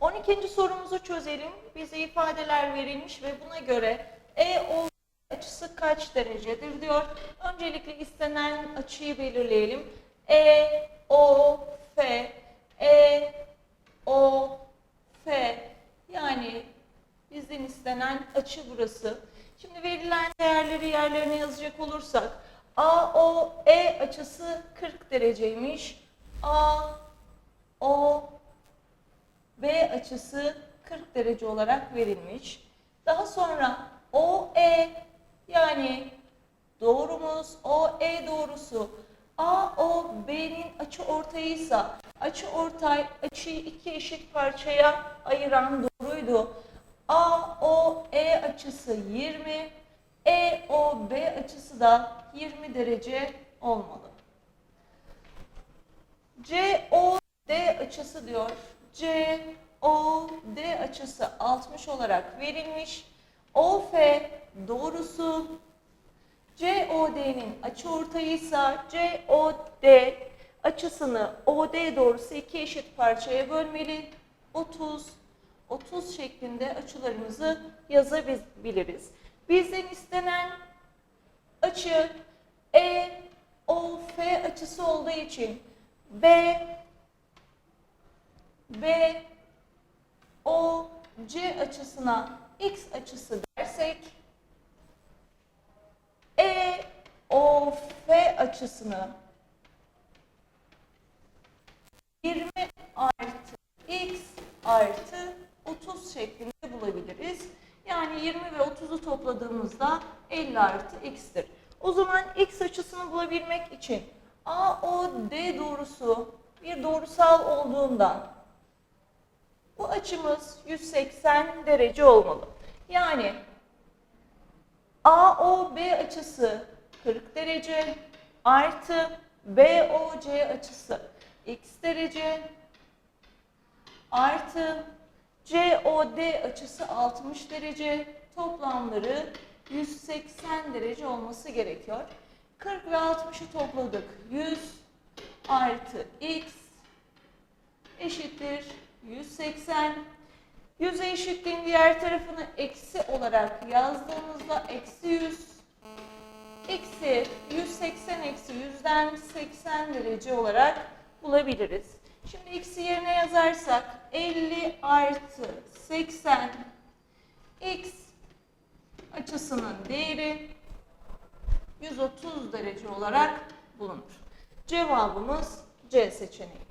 12. sorumuzu çözelim. Bize ifadeler verilmiş ve buna göre EO açısı kaç derecedir diyor. Öncelikle istenen açıyı belirleyelim. E, O, F, E, O, F yani bizden istenen açı burası. Şimdi verilen değerleri yerlerine yazacak olursak AOE açısı 40 dereceymiş. AO B açısı 40 derece olarak verilmiş. Daha sonra OE yani doğrumuz OE doğrusu AOB'nin açı ortayıysa açı ortay açıyı iki eşit parçaya ayıran doğruydu. AOE açısı 20, EOB açısı da 20 derece olmalı. COD açısı diyor. COD açısı 60 olarak verilmiş. OF doğrusu COD'nin açıortayıysa COD açısını OD doğrusu iki eşit parçaya bölmeli. 30 30 şeklinde açılarımızı yazabiliriz. Bizden istenen açı EOF açısı olduğu için B B O C açısına X açısı dersek E O F açısını 20 artı X artı 30 şeklinde bulabiliriz. Yani 20 ve 30'u topladığımızda 50 artı X'tir. O zaman X açısını bulabilmek için AOD doğrusu bir doğrusal olduğundan bu açımız 180 derece olmalı. Yani AOB açısı 40 derece artı BOC açısı x derece artı COD açısı 60 derece toplamları 180 derece olması gerekiyor. 40 ve 60'ı topladık. 100 artı x eşittir 180. 100'e eşitliğin diğer tarafını eksi olarak yazdığımızda eksi 100 eksi 180 eksi 100'den 80 derece olarak bulabiliriz. Şimdi x'i yerine yazarsak 50 artı 80 x açısının değeri 130 derece olarak bulunur. Cevabımız C seçeneği.